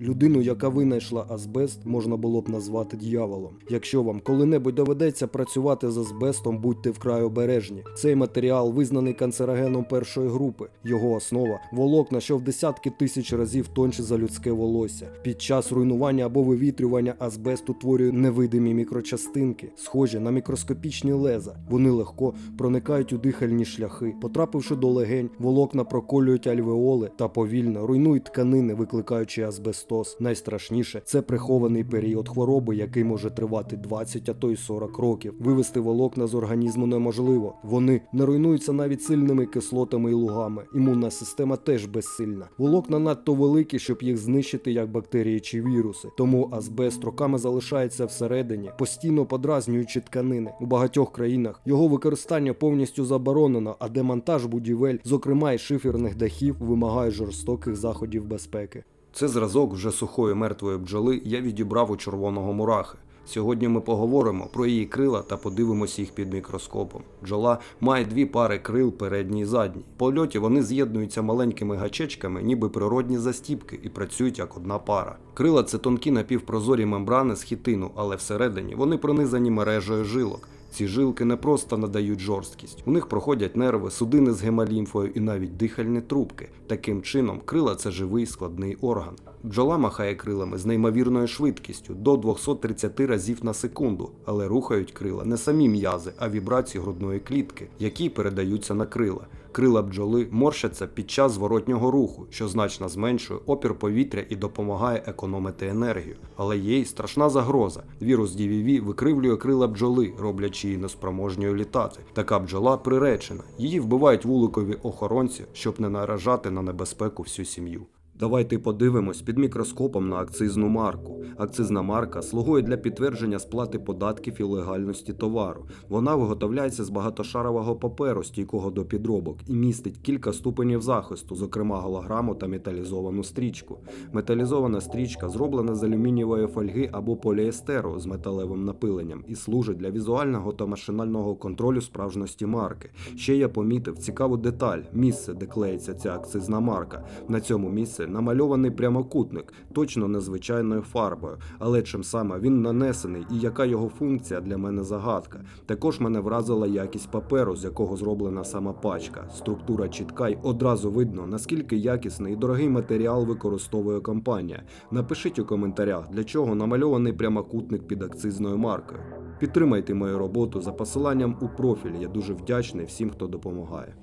Людину, яка винайшла азбест, можна було б назвати дьяволом. Якщо вам коли-небудь доведеться працювати з азбестом, будьте вкрай обережні. Цей матеріал визнаний канцерогеном першої групи. Його основа волокна, що в десятки тисяч разів тонше за людське волосся. Під час руйнування або вивітрювання азбест утворює невидимі мікрочастинки, схожі на мікроскопічні леза. Вони легко проникають у дихальні шляхи. Потрапивши до легень, волокна проколюють альвеоли та повільно руйнують тканини, викликаючи азбестоз. Найстрашніше це прихований період хвороби, який може тривати 20, а то й 40 років. Вивести волокна з організму неможливо. Вони не руйнуються навіть сильними кислотами і лугами. Імунна система теж безсильна. Волокна надто великі, щоб їх знищити як бактерії чи віруси. Тому азбест роками залишається всередині, постійно подразнюючи тканини. У багатьох країнах його використання повністю заборонено, а демонтаж будівель, зокрема й шиферних дахів, вимагає жорстоких заходів безпеки. Це зразок вже сухої мертвої бджоли я відібрав у червоного мурахи. Сьогодні ми поговоримо про її крила та подивимося їх під мікроскопом. Бджола має дві пари крил передній і задній. В польоті вони з'єднуються маленькими гачечками, ніби природні застіпки, і працюють як одна пара. Крила це тонкі напівпрозорі мембрани з хітину, але всередині вони пронизані мережею жилок. Ці жилки не просто надають жорсткість, у них проходять нерви, судини з гемалімфою і навіть дихальні трубки. Таким чином, крила це живий складний орган. Бджола махає крилами з неймовірною швидкістю до 230 разів на секунду, але рухають крила не самі м'язи, а вібрації грудної клітки, які передаються на крила. Крила бджоли морщаться під час зворотнього руху, що значно зменшує опір повітря і допомагає економити енергію. Але є й страшна загроза. Вірус DVV викривлює крила бджоли, роблячи її неспроможньою літати. Така бджола приречена. Її вбивають вуликові охоронці, щоб не наражати на небезпеку всю сім'ю. Давайте подивимось під мікроскопом на акцизну марку. Акцизна марка слугує для підтвердження сплати податків і легальності товару. Вона виготовляється з багатошарового паперу, стійкого до підробок, і містить кілька ступенів захисту, зокрема голограму та металізовану стрічку. Металізована стрічка зроблена з алюмінієвої фольги або поліестеру з металевим напиленням і служить для візуального та машинального контролю справжності марки. Ще я помітив цікаву деталь місце, де клеїться ця акцизна марка. На цьому місці намальований прямокутник, точно незвичайною фарбою, але чим саме він нанесений і яка його функція для мене загадка. Також мене вразила якість паперу, з якого зроблена сама пачка. Структура чітка й одразу видно, наскільки якісний і дорогий матеріал використовує компанія. Напишіть у коментарях, для чого намальований прямокутник під акцизною маркою. Підтримайте мою роботу за посиланням у профіль. Я дуже вдячний всім, хто допомагає.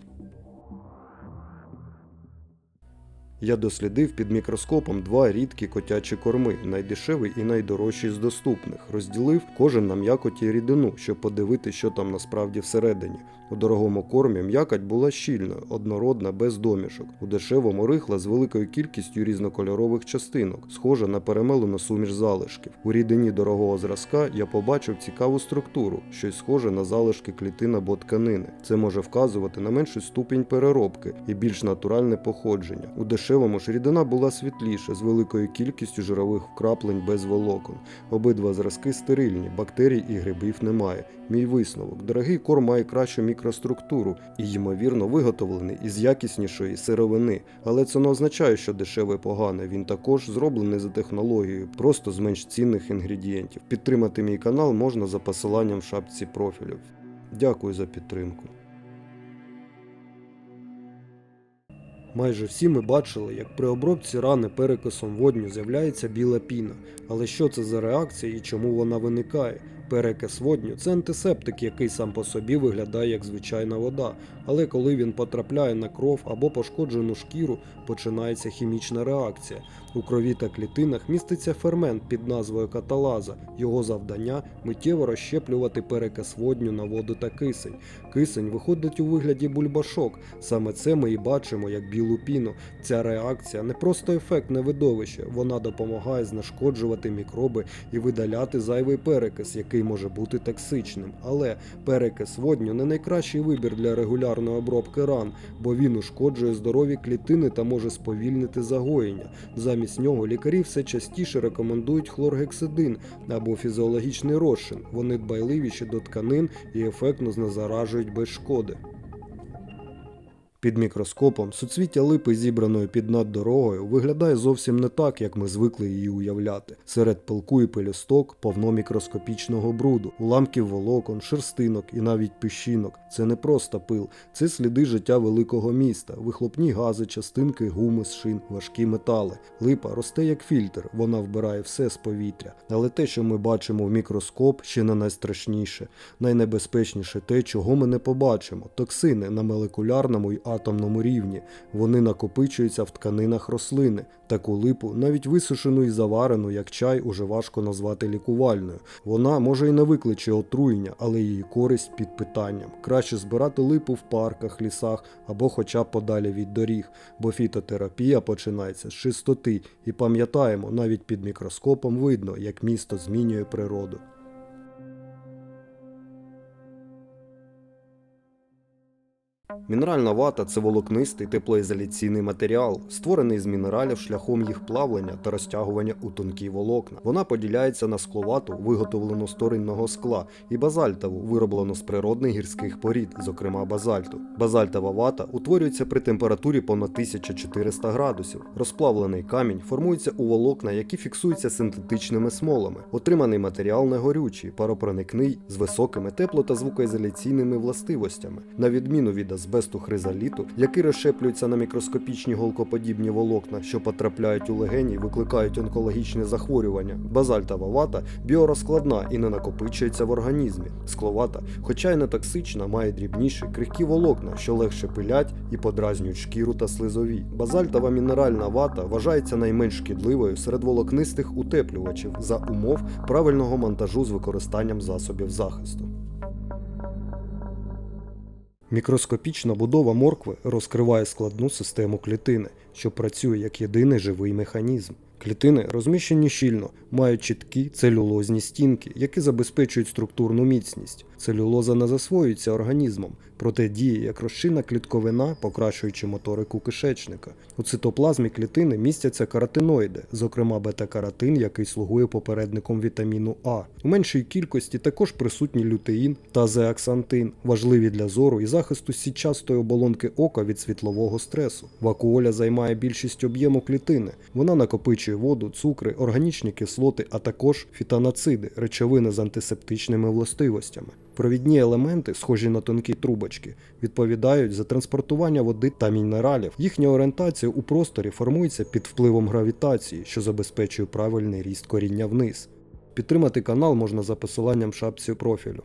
Я дослідив під мікроскопом два рідкі котячі корми, найдешевий і найдорожчий з доступних. Розділив кожен на м'якоті рідину, щоб подивити, що там насправді всередині. У дорогому кормі м'якоть була щільною, однородна, без домішок. У дешевому рихла з великою кількістю різнокольорових частинок, схожа на перемелену суміш залишків. У рідині дорогого зразка я побачив цікаву структуру, щось схоже на залишки клітин або тканини. Це може вказувати на менший ступінь переробки і більш натуральне походження. У дешевому ж рідина була світліша, з великою кількістю жирових вкраплень без волокон. Обидва зразки стерильні, бактерій і грибів немає. Мій висновок: дорогий корм має кращу мікроструктуру і, ймовірно, виготовлений із якіснішої сировини. Але це не означає, що дешевий поганий. Він також зроблений за технологією, просто з менш цінних інгредієнтів. Підтримати мій канал можна за посиланням в шапці профілю. Дякую за підтримку. Майже всі ми бачили, як при обробці рани перекисом водню з'являється біла піна. Але що це за реакція і чому вона виникає? Перекис водню це антисептик, який сам по собі виглядає як звичайна вода. Але коли він потрапляє на кров або пошкоджену шкіру, починається хімічна реакція. У крові та клітинах міститься фермент під назвою каталаза. Його завдання миттєво розщеплювати перекис водню на воду та кисень. Кисень виходить у вигляді бульбашок. Саме це ми і бачимо як білу піну. Ця реакція не просто ефектне видовище, вона допомагає знешкоджувати мікроби і видаляти зайвий перекис, який може бути токсичним. Але перекис водню не найкращий вибір для регулярної обробки ран, бо він ушкоджує здорові клітини та може сповільнити загоєння. Замість нього лікарі все частіше рекомендують хлоргексидин або фізіологічний розчин. Вони дбайливіші до тканин і ефектно знезаражують без шкоди. Під мікроскопом суцвіття липи, зібраної під наддорогою, виглядає зовсім не так, як ми звикли її уявляти. Серед пилку і пелюсток повно мікроскопічного бруду, уламків волокон, шерстинок і навіть піщинок. Це не просто пил, це сліди життя великого міста, вихлопні гази, частинки гуми з шин, важкі метали. Липа росте як фільтр, вона вбирає все з повітря. Але те, що ми бачимо в мікроскоп, ще не найстрашніше. Найнебезпечніше те, чого ми не побачимо токсини на молекулярному й атомному рівні. Вони накопичуються в тканинах рослини. Таку липу, навіть висушену і заварену, як чай, уже важко назвати лікувальною. Вона може і не викличе отруєння, але її користь під питанням. Краще збирати липу в парках, лісах або хоча б подалі від доріг, бо фітотерапія починається з чистоти, і пам'ятаємо, навіть під мікроскопом видно, як місто змінює природу. Мінеральна вата це волокнистий теплоізоляційний матеріал, створений з мінералів шляхом їх плавлення та розтягування у тонкі волокна. Вона поділяється на скловату, виготовлену з торинного скла, і базальтову, вироблену з природних гірських порід, зокрема базальту. Базальтова вата утворюється при температурі понад 1400 градусів. Розплавлений камінь формується у волокна, які фіксуються синтетичними смолами. Отриманий матеріал не горючий, паропроникний, з високими тепло- та звукоізоляційними властивостями, на відміну від азбесту хризаліту, який розщеплюється на мікроскопічні голкоподібні волокна, що потрапляють у легені, викликають онкологічні захворювання. Базальтова вата біорозкладна і не накопичується в організмі. Скловата, хоча й не токсична, має дрібніші крихкі волокна, що легше пилять і подразнюють шкіру та слизові. Базальтова мінеральна вата вважається найменш шкідливою серед волокнистих утеплювачів за умов правильного монтажу з використанням засобів захисту. Мікроскопічна будова моркви розкриває складну систему клітини, що працює як єдиний живий механізм. Клітини розміщені щільно, мають чіткі целюлозні стінки, які забезпечують структурну міцність. Целюлоза не засвоюється організмом, проте діє як розчинна клітковина, покращуючи моторику кишечника. У цитоплазмі клітини містяться каротиноїди, зокрема бета-каротин, який слугує попередником вітаміну А. У меншій кількості також присутні лютеїн та зеаксантин, важливі для зору і захисту сітчастої оболонки ока від світлового стресу. Вакуоля займає більшість об'єму клітини. Вона накопичує воду, цукри, органічні кислоти, а також фітонациди, речовини з антисептичними властивостями. Провідні елементи, схожі на тонкі трубочки, відповідають за транспортування води та мінералів. Їхня орієнтація у просторі формується під впливом гравітації, що забезпечує правильний ріст коріння вниз. Підтримати канал можна за посиланням в шапці профілю.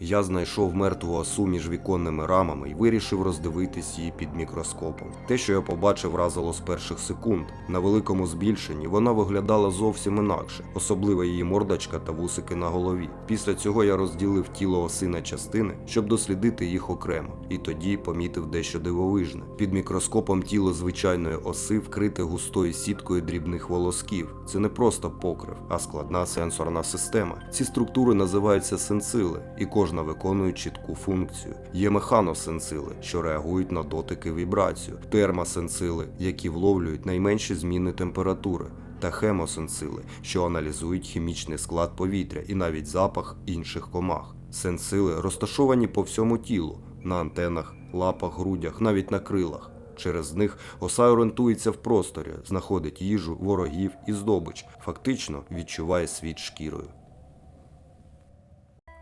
Я знайшов мертву осу між віконними рамами і вирішив роздивитись її під мікроскопом. Те, що я побачив, вразило з перших секунд. На великому збільшенні вона виглядала зовсім інакше, особливо її мордочка та вусики на голові. Після цього я розділив тіло оси на частини, щоб дослідити їх окремо, і тоді помітив дещо дивовижне. Під мікроскопом тіло звичайної оси вкрите густою сіткою дрібних волосків. Це не просто покрив, а складна сенсорна система. Ці структури називаються сенсили, і кожна виконує чітку функцію. Є механосенсили, що реагують на дотики вібрацію, термосенсили, які вловлюють найменші зміни температури. Та хемосенсили, що аналізують хімічний склад повітря і навіть запах інших комах. Сенсили розташовані по всьому тілу, на антенах, лапах, грудях, навіть на крилах. Через них оса орієнтується в просторі, знаходить їжу, ворогів і здобич, фактично відчуває світ шкірою.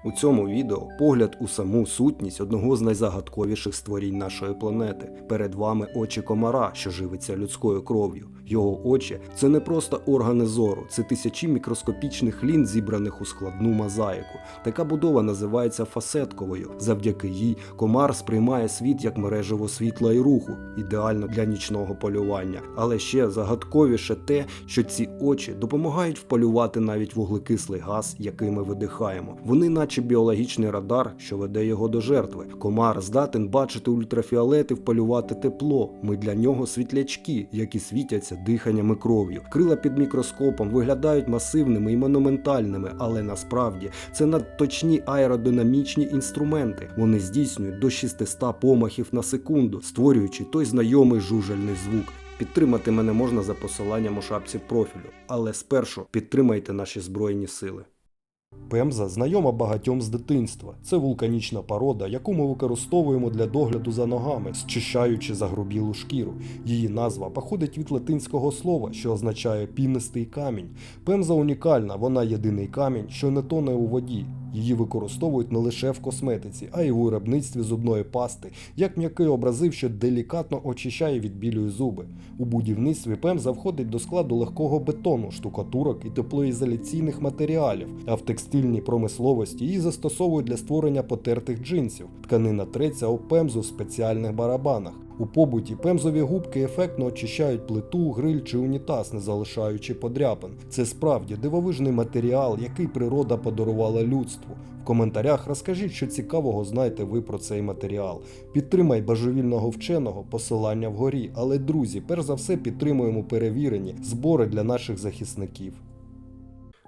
У цьому відео погляд у саму сутність одного з найзагадковіших створінь нашої планети. Перед вами очі комара, що живиться людською кров'ю. Його очі це не просто органи зору, це тисячі мікроскопічних лін, зібраних у складну мозаїку. Така будова називається фасетковою. Завдяки їй комар сприймає світ як мережево світла і руху, ідеально для нічного полювання. Але ще загадковіше те, що ці очі допомагають вполювати навіть вуглекислий газ, який ми видихаємо. Вони, наче біологічний радар, що веде його до жертви. Комар здатен бачити ультрафіолет і вполювати тепло. Ми для нього світлячки, які світяться диханням і кров'ю. Крила під мікроскопом виглядають масивними і монументальними, але насправді це надточні аеродинамічні інструменти. Вони здійснюють до 600 помахів на секунду, створюючи той знайомий жужельний звук. Підтримати мене можна за посиланням у шапці профілю, але спершу підтримайте наші збройні сили. Пемза знайома багатьом з дитинства. Це вулканічна порода, яку ми використовуємо для догляду за ногами, зчищаючи загрубілу шкіру. Її назва походить від латинського слова, що означає пінистий камінь. Пемза унікальна, вона єдиний камінь, що не тоне у воді. Її використовують не лише в косметиці, а й у виробництві зубної пасти, як м'який образив, що делікатно очищає від білої зуби. У будівництві пемза входить до складу легкого бетону, штукатурок і теплоізоляційних матеріалів, а в текстильній промисловості її застосовують для створення потертих джинсів. Тканина треться об пемзу в спеціальних барабанах. У побуті пемзові губки ефектно очищають плиту, гриль чи унітаз, не залишаючи подряпин. Це справді дивовижний матеріал, який природа подарувала людству. В коментарях розкажіть, що цікавого знаєте ви про цей матеріал. Підтримай божевільного вченого, посилання вгорі. Але друзі, перш за все підтримуємо перевірені збори для наших захисників.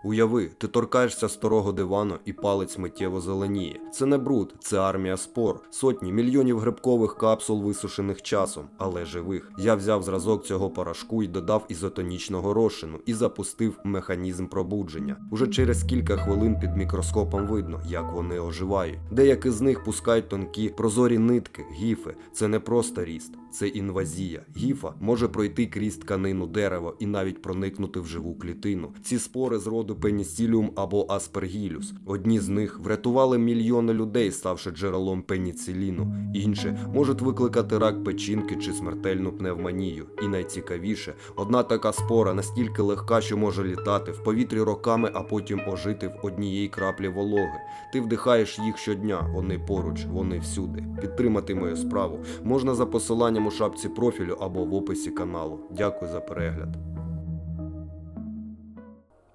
Уяви, ти торкаєшся старого дивану і палець миттєво зеленіє. Це не бруд, це армія спор, сотні мільйонів грибкових капсул, висушених часом, але живих. Я взяв зразок цього порошку і додав ізотонічного розчину і запустив механізм пробудження. Уже через кілька хвилин під мікроскопом видно, як вони оживають. Деякі з них пускають тонкі прозорі нитки, гіфи. Це не просто ріст, це інвазія. Гіфа може пройти крізь тканину дерева і навіть проникнути в живу клітину. Ці спори з роду пенісіліум або аспергілюс. Одні з них врятували мільйони людей, ставши джерелом пеніциліну. Інші можуть викликати рак печінки чи смертельну пневмонію. І найцікавіше, одна така спора настільки легка, що може літати в повітрі роками, а потім ожити в однієї краплі вологи. Ти вдихаєш їх щодня, вони поруч, вони всюди. Підтримати мою справу можна за посиланням у шапці профілю або в описі каналу. Дякую за перегляд.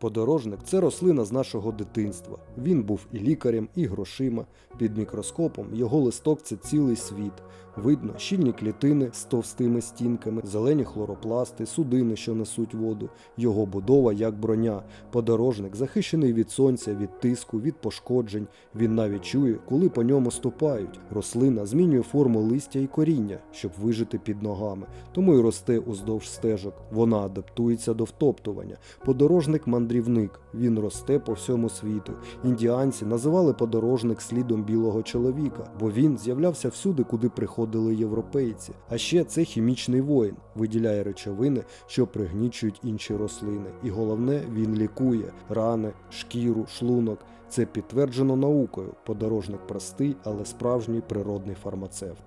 Подорожник це рослина з нашого дитинства. Він був і лікарем, і грошима. Під мікроскопом його листок це цілий світ. Видно щільні клітини з товстими стінками, зелені хлоропласти, судини, що несуть воду, його будова як броня. Подорожник захищений від сонця, від тиску, від пошкоджень. Він навіть чує, коли по ньому ступають. Рослина змінює форму листя і коріння, щоб вижити під ногами, тому й росте уздовж стежок. Вона адаптується до втоптування. Подорожник мандрівник. Він росте по всьому світу. Індіанці називали подорожник слідом білого чоловіка, бо він з'являвся всюди, куди приходили європейці. А ще це хімічний воїн, виділяє речовини, що пригнічують інші рослини. І головне, він лікує рани, шкіру, шлунок. Це підтверджено наукою. Подорожник простий, але справжній природний фармацевт.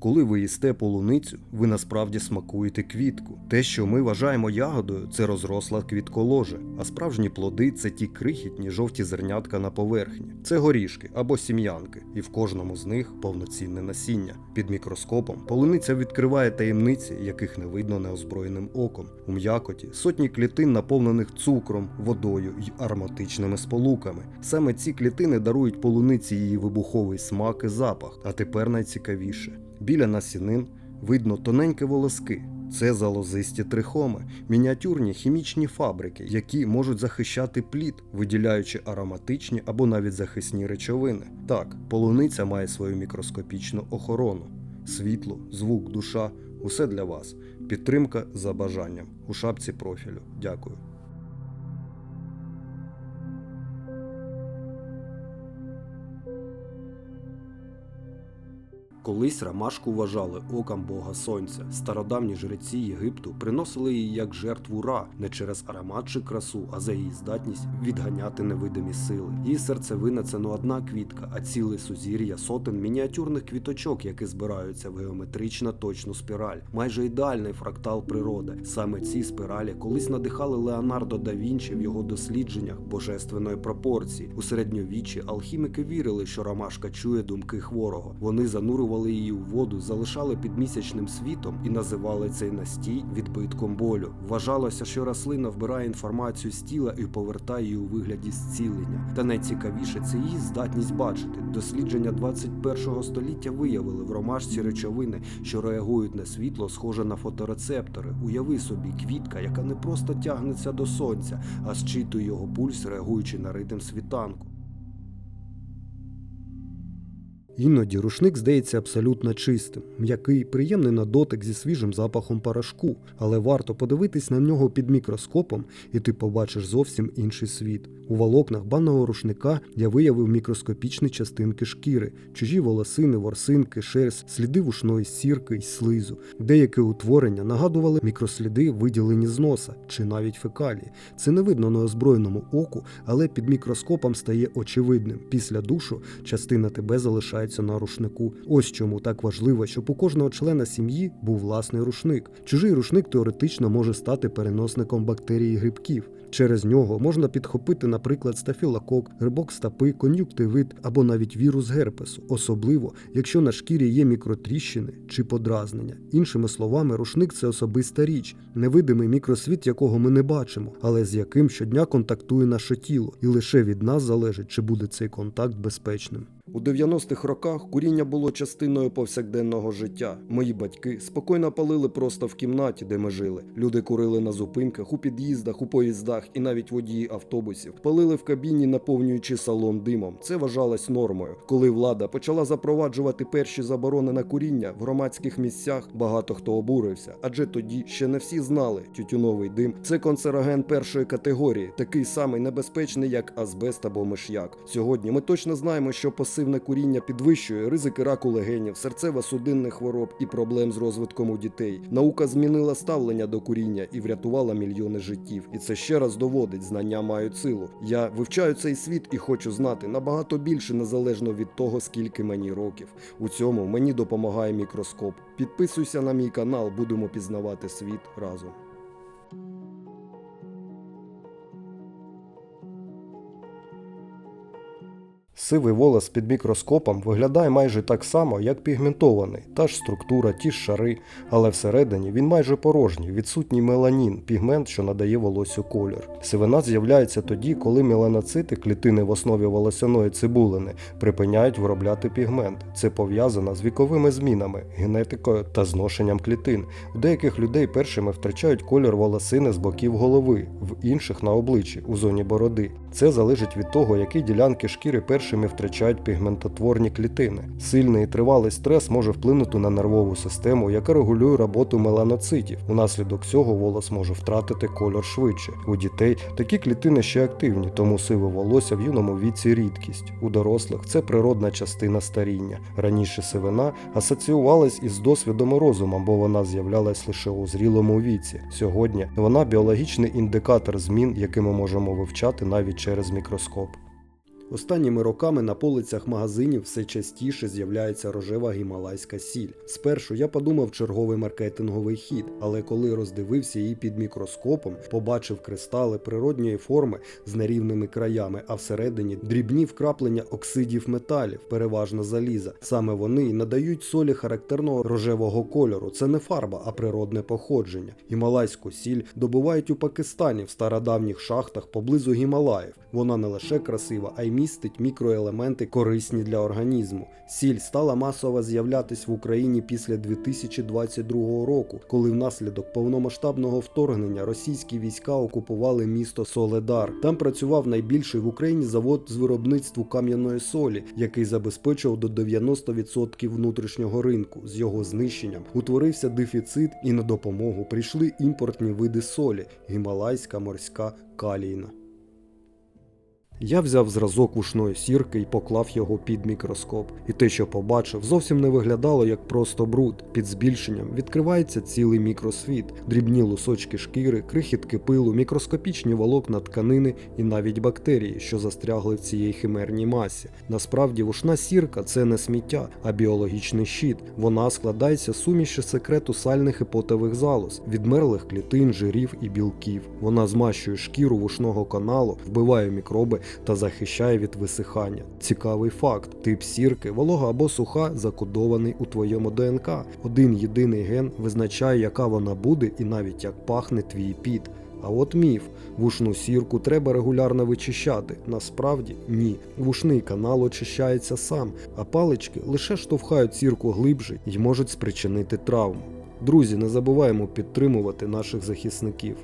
Коли ви їсте полуницю, ви насправді смакуєте квітку. Те, що ми вважаємо ягодою, це розросла квітколоже, а справжні плоди це ті крихітні жовті зернятка на поверхні. Це горішки або сім'янки, і в кожному з них повноцінне насіння. Під мікроскопом полуниця відкриває таємниці, яких не видно неозброєним оком. У м'якоті сотні клітин, наповнених цукром, водою й ароматичними сполуками. Саме ці клітини дарують полуниці її вибуховий смак і запах. А тепер найцікавіше. Біля насінин видно тоненькі волоски. Це залозисті трихоми, мініатюрні хімічні фабрики, які можуть захищати плід, виділяючи ароматичні або навіть захисні речовини. Так, полуниця має свою мікроскопічну охорону. Світло, звук, душа усе для вас. Підтримка за бажанням у шапці профілю. Дякую. Колись ромашку вважали оком бога сонця. Стародавні жреці Єгипту приносили її як жертву ра не через аромат чи красу, а за її здатність відганяти невидимі сили. Її серцевина це не одна квітка, а ціле сузір'я сотень мініатюрних квіточок, які збираються в геометрично точну спіраль, майже ідеальний фрактал природи. Саме ці спіралі колись надихали Леонардо да Вінчі в його дослідженнях божественної пропорції. У середньовіччі алхіміки вірили, що ромашка чує думки хворого. Вони занурювали її у воду, залишали під місячним світом і називали цей настій відбитком болю. Вважалося, що рослина вбирає інформацію з тіла і повертає її у вигляді зцілення. Та найцікавіше це її здатність бачити. Дослідження 21 століття виявили в ромашці речовини, що реагують на світло, схоже на фоторецептори. Уяви собі, квітка, яка не просто тягнеться до сонця, а зчитує його пульс, реагуючи на ритм світанку. Іноді рушник здається абсолютно чистим, м'який, приємний на дотик зі свіжим запахом порошку, але варто подивитись на нього під мікроскопом, і ти побачиш зовсім інший світ. У волокнах банного рушника я виявив мікроскопічні частинки шкіри, чужі волосини, ворсинки, шерсть, сліди вушної сірки й слизу. Деякі утворення нагадували мікросліди, виділені з носа чи навіть фекалії. Це не видно неозброєному оку, але під мікроскопом стає очевидним. Після душу частина тебе залишається на рушнику. Ось чому так важливо, щоб у кожного члена сім'ї був власний рушник. Чужий рушник теоретично може стати переносником бактерій і грибків. Через нього можна підхопити, наприклад, стафілокок, грибок стапи, кон'юктивит або навіть вірус герпесу, особливо якщо на шкірі є мікротріщини чи подразнення. Іншими словами, рушник це особиста річ, невидимий мікросвіт, якого ми не бачимо, але з яким щодня контактує наше тіло, і лише від нас залежить, чи буде цей контакт безпечним. У 90-х роках куріння було частиною повсякденного життя. Мої батьки спокійно палили просто в кімнаті, де ми жили. Люди курили на зупинках, у під'їздах, у поїздах і навіть водії автобусів. Палили в кабіні, наповнюючи салон димом. Це вважалось нормою. Коли влада почала запроваджувати перші заборони на куріння в громадських місцях, багато хто обурився, адже тоді ще не всі знали, тютюновий дим це канцероген першої категорії, такий самий небезпечний, як азбест або миш'як. Сьогодні ми точно знаємо, що пасивне куріння підвищує ризики раку легенів, серцево-судинних хвороб і проблем з розвитком у дітей. Наука змінила ставлення до куріння і врятувала мільйони життів. І це ще раз доводить, знання мають силу. Я вивчаю цей світ і хочу знати набагато більше незалежно від того, скільки мені років. У цьому мені допомагає мікроскоп. Підписуйся на мій канал, будемо пізнавати світ разом. Сивий волос під мікроскопом виглядає майже так само, як пігментований, та ж структура, ті ж шари, але всередині він майже порожній, відсутній меланін, пігмент, що надає волосю колір. Сивина з'являється тоді, коли меланоцити, клітини в основі волосяної цибулини, припиняють виробляти пігмент. Це пов'язано з віковими змінами, генетикою та зношенням клітин. У деяких людей першими втрачають колір волосини з боків голови, в інших на обличчі, у зоні бороди. Це залежить від того, які ділянки шкіри першими втрачають пігментотворні клітини. Сильний і тривалий стрес може вплинути на нервову систему, яка регулює роботу меланоцитів. Унаслідок цього волос може втратити кольор швидше. У дітей такі клітини ще активні, тому сиве волосся в юному віці рідкість. У дорослих це природна частина старіння. Раніше сивина асоціювалась із досвідом і розумом, бо вона з'являлась лише у зрілому віці. Сьогодні вона біологічний індикатор змін, які ми можемо вивчати навіть через мікроскоп. Останніми роками на полицях магазинів все частіше з'являється рожева гімалайська сіль. Спершу я подумав черговий маркетинговий хід, але коли роздивився її під мікроскопом, побачив кристали природньої форми з нерівними краями, а всередині дрібні вкраплення оксидів металів, переважно заліза. Саме вони і надають солі характерного рожевого кольору. Це не фарба, а природне походження. Гімалайську сіль добувають у Пакистані в стародавніх шахтах поблизу Гімалаїв. Вона не лише красива, а й містить мікроелементи корисні для організму. Сіль стала масово з'являтись в Україні після 2022 року, коли внаслідок повномасштабного вторгнення російські війська окупували місто Соледар. Там працював найбільший в Україні завод з виробництву кам'яної солі, який забезпечував до 90% внутрішнього ринку. З його знищенням утворився дефіцит, і на допомогу прийшли імпортні види солі гімалайська, морська, калійна. Я взяв зразок вушної сірки і поклав його під мікроскоп. І те, що побачив, зовсім не виглядало як просто бруд. Під збільшенням відкривається цілий мікросвіт, дрібні лусочки шкіри, крихітки пилу, мікроскопічні волокна тканини і навіть бактерії, що застрягли в цій химерній масі. Насправді, вушна сірка це не сміття, а біологічний щит. Вона складається з суміші секрету сальних і потових залоз, відмерлих клітин, жирів і білків. Вона змащує шкіру вушного каналу, вбиває мікроби та захищає від висихання. Цікавий факт: тип сірки, волога або суха, закодований у твоєму ДНК. Один єдиний ген визначає, яка вона буде, і навіть як пахне твій піт. А от міф: вушну сірку треба регулярно вичищати. Насправді ні. Вушний канал очищається сам, а палички лише штовхають сірку глибше і можуть спричинити травму. Друзі, не забуваємо підтримувати наших захисників.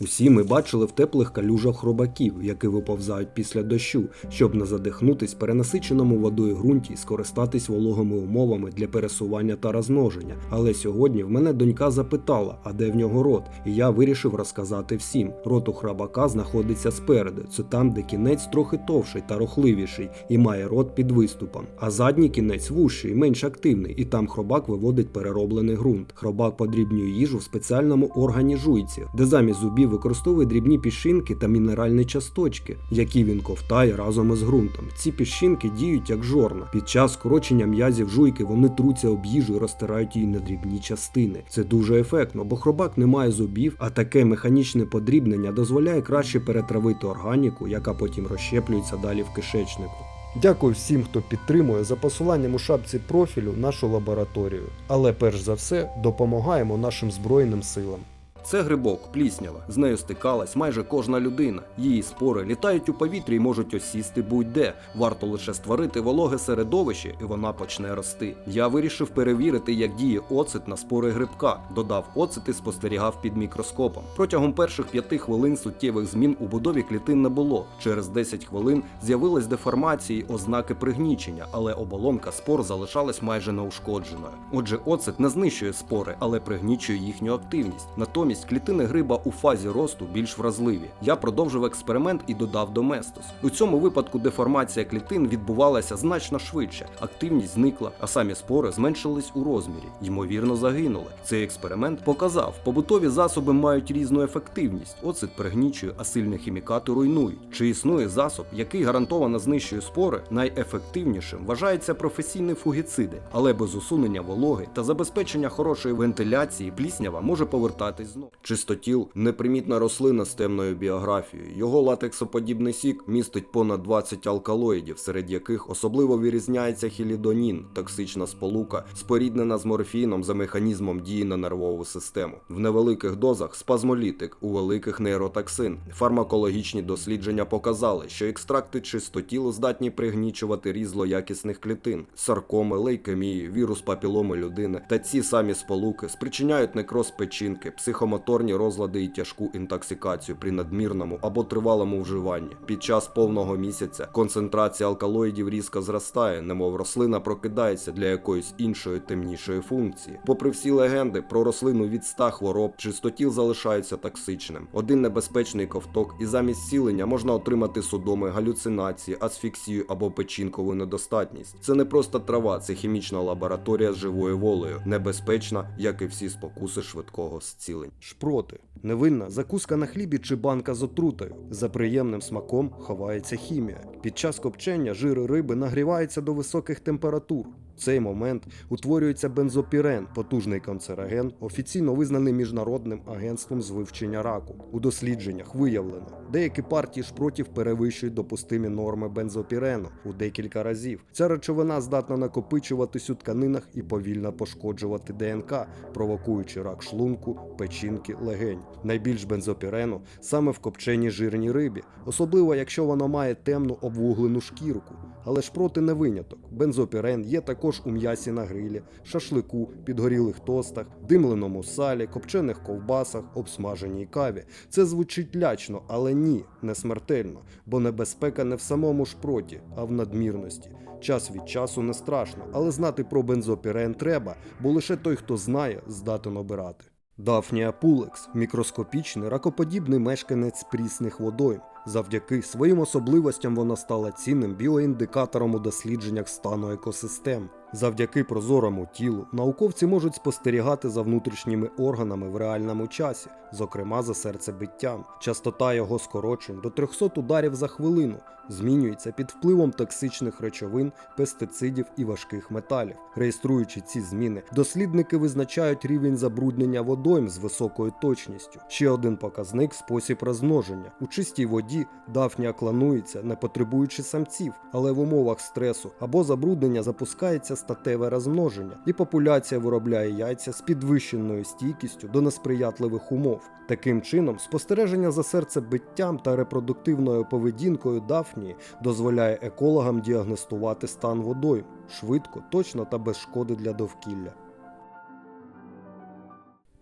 Усі ми бачили в теплих калюжах хробаків, які виповзають після дощу, щоб не задихнутись перенасиченому водою ґрунті і скористатись вологими умовами для пересування та розмноження. Але сьогодні в мене донька запитала, а де в нього рот, і я вирішив розказати всім. Рот у храбака знаходиться спереду, це там, де кінець трохи товший та рухливіший, і має рот під виступом. А задній кінець вущий, менш активний, і там хробак виводить перероблений ґрунт. Хробак подрібнює їжу в спеціальному органі жуйці, де замість зубів використовує дрібні піщинки та мінеральні часточки, які він ковтає разом із ґрунтом. Ці піщинки діють як жорна. Під час скорочення м'язів жуйки вони труться об їжу і розтирають її на дрібні частини. Це дуже ефектно, бо хробак не має зубів, а таке механічне подрібнення дозволяє краще перетравити органіку, яка потім розщеплюється далі в кишечнику. Дякую всім, хто підтримує за посиланням у шапці профілю нашу лабораторію. Але перш за все допомагаємо нашим Збройним силам. Це грибок, пліснява. З нею стикалась майже кожна людина. Її спори літають у повітрі і можуть осісти будь-де. Варто лише створити вологе середовище, і вона почне рости. Я вирішив перевірити, як діє оцет на спори грибка. Додав оцет і спостерігав під мікроскопом. Протягом перших п'яти хвилин суттєвих змін у будові клітин не було. Через 10 хвилин з'явилась деформації, ознаки пригнічення, але оболонка спор залишалась майже неушкодженою. Отже, оцет не знищує спори, але пригнічує їхню активність. Натомість клітини гриба у фазі росту більш вразливі. Я продовжив експеримент і додав доместос. У цьому випадку деформація клітин відбувалася значно швидше, активність зникла, а самі спори зменшились у розмірі, ймовірно, загинули. Цей експеримент показав, побутові засоби мають різну ефективність. Оцет пригнічує, а сильні хімікати руйнують. Чи існує засоб, який гарантовано знищує спори, найефективнішим вважається професійні фугіциди, але без усунення вологи та забезпечення хорошої вентиляції пліснява може повертатись. Чистотіл непримітна рослина з темною біографією. Його латексоподібний сік містить понад 20 алкалоїдів, серед яких особливо вирізняється хілідонін, токсична сполука, споріднена з морфіном за механізмом дії на нервову систему. В невеликих дозах спазмолітик, у великих нейротоксин. Фармакологічні дослідження показали, що екстракти чистотілу здатні пригнічувати різ злоякісних клітин, саркоми, лейкемії, вірус папіломи людини та ці самі сполуки спричиняють некроз печінки, психомоторні розлади і тяжку інтоксикацію при надмірному або тривалому вживанні. Під час повного місяця концентрація алкалоїдів різко зростає, немов рослина прокидається для якоїсь іншої темнішої функції. Попри всі легенди про рослину від 100 хвороб, чистотіл залишається токсичним. Один небезпечний ковток, і замість зцілення можна отримати судоми, галюцинації, асфіксію або печінкову недостатність. Це не просто трава, це хімічна лабораторія з живою волею, небезпечна, як і всі спокуси швидкого зцілення. Шпроти невинна закуска на хлібі чи банка з отрутою. За приємним смаком ховається хімія. Під час копчення жири риби нагріваються до високих температур. Цей момент утворюється бензопірен, потужний канцероген, офіційно визнаний міжнародним агентством з вивчення раку. У дослідженнях виявлено, деякі партії шпротів перевищують допустимі норми бензопірену у декілька разів. Ця речовина здатна накопичуватись у тканинах і повільно пошкоджувати ДНК, провокуючи рак шлунку, печінки, легень. Найбільш бензопірену саме в копченій жирній рибі, особливо якщо вона має темну обвуглену шкірку. Але шпроти не виняток. Бензопірен є також у м'ясі на грилі, шашлику, підгорілих тостах, димленому салі, копчених ковбасах, обсмаженій каві. Це звучить лячно, але ні, не смертельно, бо небезпека не в самому шпроті, а в надмірності. Час від часу не страшно, але знати про бензопірен треба, бо лише той, хто знає, здатен обирати. Дафнія пулекс мікроскопічний ракоподібний мешканець прісних водойм. Завдяки своїм особливостям вона стала цінним біоіндикатором у дослідженнях стану екосистем. Завдяки прозорому тілу науковці можуть спостерігати за внутрішніми органами в реальному часі, зокрема за серцебиттям. Частота його скорочень до 300 ударів за хвилину змінюється під впливом токсичних речовин, пестицидів і важких металів. Реєструючи ці зміни, дослідники визначають рівень забруднення водойм з високою точністю. Ще один показник спосіб розмноження. У чистій воді дафнія кланується, не потребуючи самців, але в умовах стресу або забруднення запускається статеве розмноження, і популяція виробляє яйця з підвищеною стійкістю до несприятливих умов. Таким чином, спостереження за серцебиттям та репродуктивною поведінкою дафнії дозволяє екологам діагностувати стан водойм швидко, точно та без шкоди для довкілля.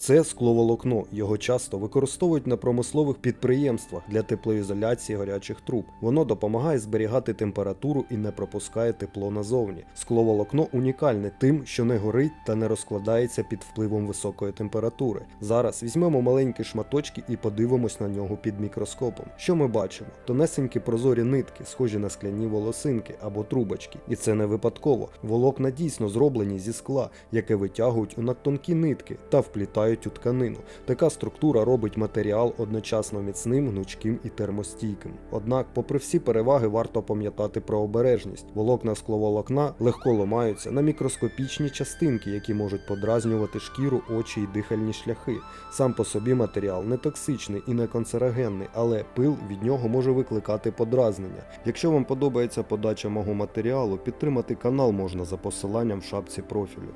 Це скловолокно. Його часто використовують на промислових підприємствах для теплоізоляції гарячих труб. Воно допомагає зберігати температуру і не пропускає тепло назовні. Скловолокно унікальне тим, що не горить та не розкладається під впливом високої температури. Зараз візьмемо маленькі шматочки і подивимось на нього під мікроскопом. Що ми бачимо? Тонесенькі прозорі нитки, схожі на скляні волосинки або трубочки. І це не випадково. Волокна дійсно зроблені зі скла, яке витягують у надтонкі нитки та вплітають у тканину. Така структура робить матеріал одночасно міцним, гнучким і термостійким. Однак, попри всі переваги, варто пам'ятати про обережність. Волокна скловолокна легко ламаються на мікроскопічні частинки, які можуть подразнювати шкіру, очі і дихальні шляхи. Сам по собі матеріал не токсичний і не канцерогенний, але пил від нього може викликати подразнення. Якщо вам подобається подача мого матеріалу, підтримати канал можна за посиланням в шапці профілю.